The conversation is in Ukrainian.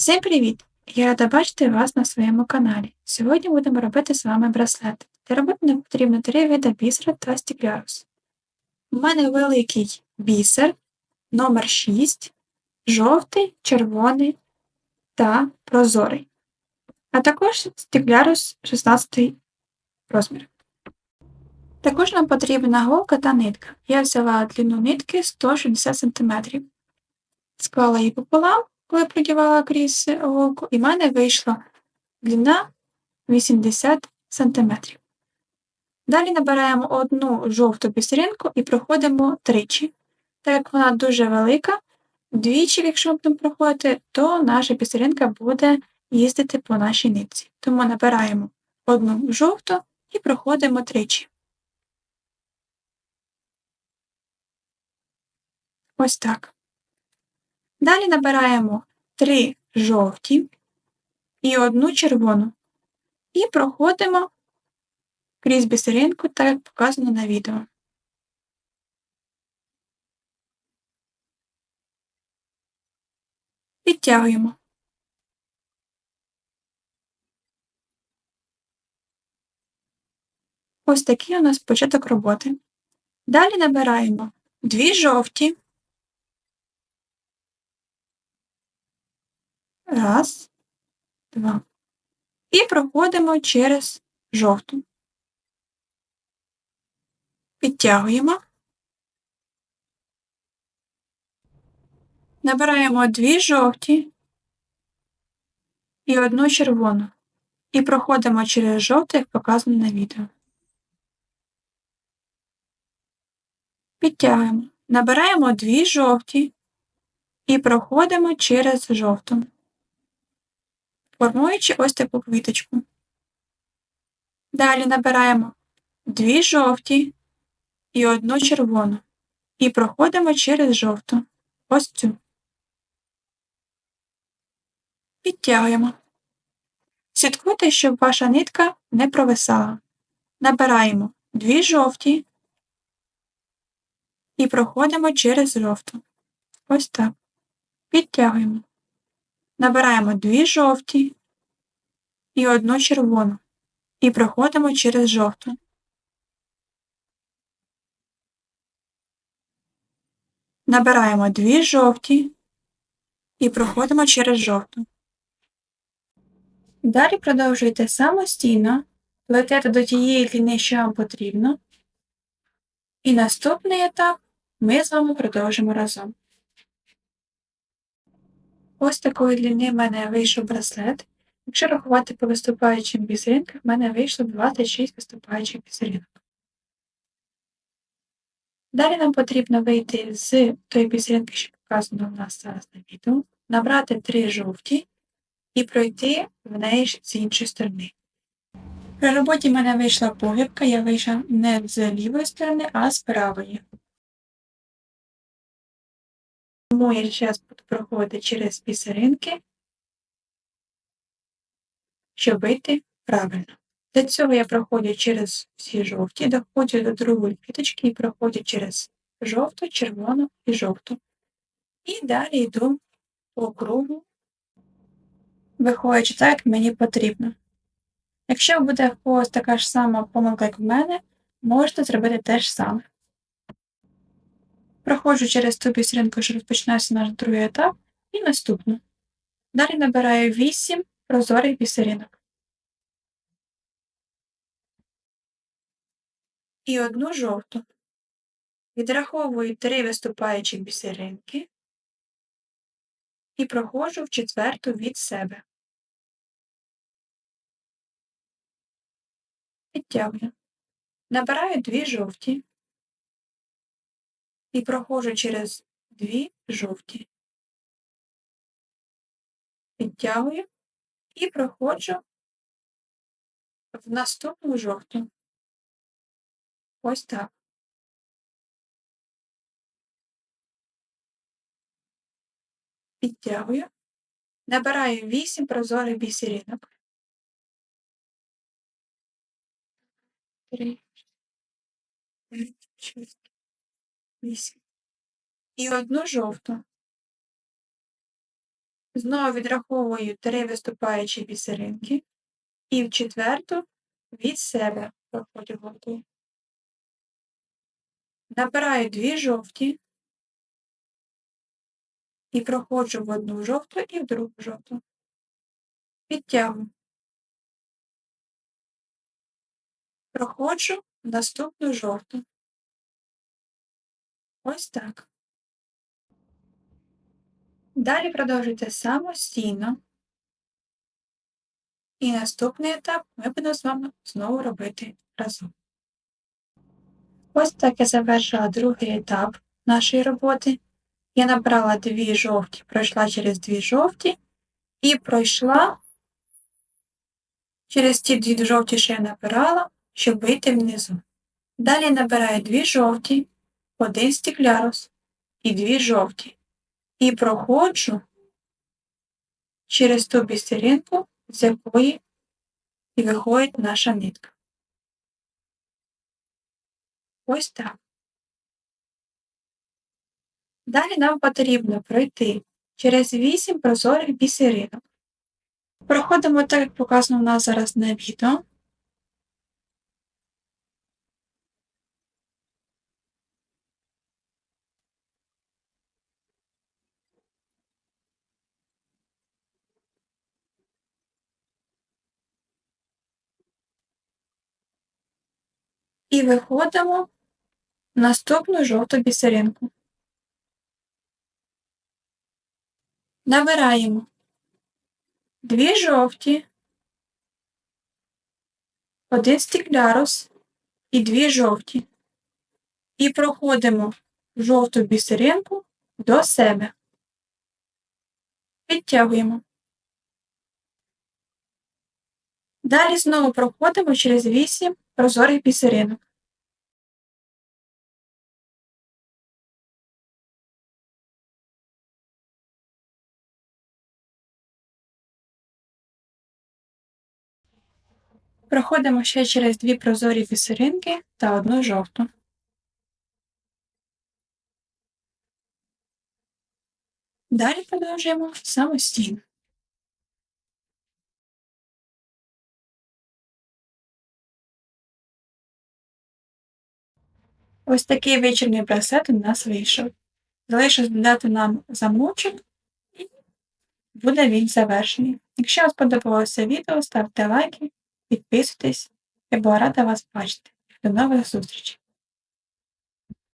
Всім привіт! Я рада бачити вас на своєму каналі. Сьогодні будемо робити з вами браслет. Для роботи нам потрібно три види бісера та стіклярус. У мене великий бісер номер 6 жовтий, червоний та прозорий, а також стіклярус 16 розмір. Також нам потрібна голка та нитка. Я взяла длину нитки 160 см. Склала її пополам коли продівала крізь голку, і в мене вийшла длина 80 см. Далі набираємо одну жовту бісеринку і проходимо тричі. Так як вона дуже велика, двічі, якщо будемо проходити, то наша бісеринка буде їздити по нашій нитці. Тому набираємо одну жовту і проходимо тричі. Ось так. Далі набираємо три жовті і одну червону. І проходимо крізь бісеринку, так як показано на відео. Підтягуємо. Ось такий у нас початок роботи. Далі набираємо дві жовті. Раз, два. І проходимо через жовту. Підтягуємо. Набираємо дві жовті і одну червону. І проходимо через жовте, як показано на відео. Підтягуємо. Набираємо дві жовті і проходимо через жовту формуючи ось таку квіточку. Далі набираємо дві жовті і одну червону і проходимо через жовту. Ось цю. Підтягуємо. Слідкуйте, щоб ваша нитка не провисала. Набираємо дві жовті і проходимо через жовту. Ось так. Підтягуємо. Набираємо дві жовті і одну червону і проходимо через жовту. Набираємо дві жовті і проходимо через жовту. Далі продовжуйте самостійно плетете до тієї длини, що вам потрібно. І наступний етап ми з вами продовжимо разом. Ось такої длини в мене вийшов браслет. Якщо рахувати по виступаючим бісеринкам, в мене вийшло 26 виступаючих бісеринок. Далі нам потрібно вийти з тої бісеринки, що показано у нас зараз на відео, набрати три жовті і пройти в неї з іншої сторони. При роботі в мене вийшла погибка, я вийшла не з лівої сторони, а з правої. Тому я зараз буду проходити через бісеринки, щоб вийти правильно. Для цього я проходжу через всі жовті, доходжу до другої квіточки і проходжу через жовту, червону і жовту. І далі йду по кругу, виходячи так, як мені потрібно. Якщо буде в когось така ж сама помилка, як в мене, можете зробити те ж саме. Проходжу через ту бісеринку, що розпочинається наш другий етап, і наступну. Далі набираю 8 прозорих бісеринок. І одну жовту. Відраховую три виступаючі бісеринки і проходжу в четверту від себе. Підтягую. Набираю дві жовті і проходжу через дві жовті. Підтягую і проходжу в наступну жовту. Ось так. Підтягую. Набираю 8 прозорих бісеринок. Три, чотири, вісім. І одну жовту. Знову відраховую три виступаючі бісеринки і в четверту від себе проходжу голкою. Набираю дві жовті і проходжу в одну жовту і в другу жовту. Підтягую. Проходжу в наступну жовту. Ось так. Далі продовжуйте самостійно. І наступний етап ми будемо з вами знову робити разом. Ось так я завершила другий етап нашої роботи. Я набрала дві жовті, пройшла через дві жовті і пройшла через ті дві жовті, що я набирала, щоб вийти внизу. Далі набираю дві жовті, один стіклярус і дві жовті. І проходжу через ту бісеринку, з якої виходить наша нитка. Ось так. Далі нам потрібно пройти через 8 прозорих бісеринок. Проходимо так, як показано у нас зараз на відео. І виходимо наступну жовту бісеринку. Набираємо дві жовті, один стіклярус і дві жовті. І проходимо жовту бісеринку до себе. Підтягуємо. Далі знову проходимо через 8 прозорих бісеринок. Проходимо ще через дві прозорі бісеринки та одну жовту. Далі продовжуємо самостійно. Ось такий вечірній браслет у нас вийшов. Залишилось додати нам замочок і буде він завершений. Якщо вам сподобалося відео, ставте лайки, підписуйтесь. Я була рада вас бачити. До нових зустрічей!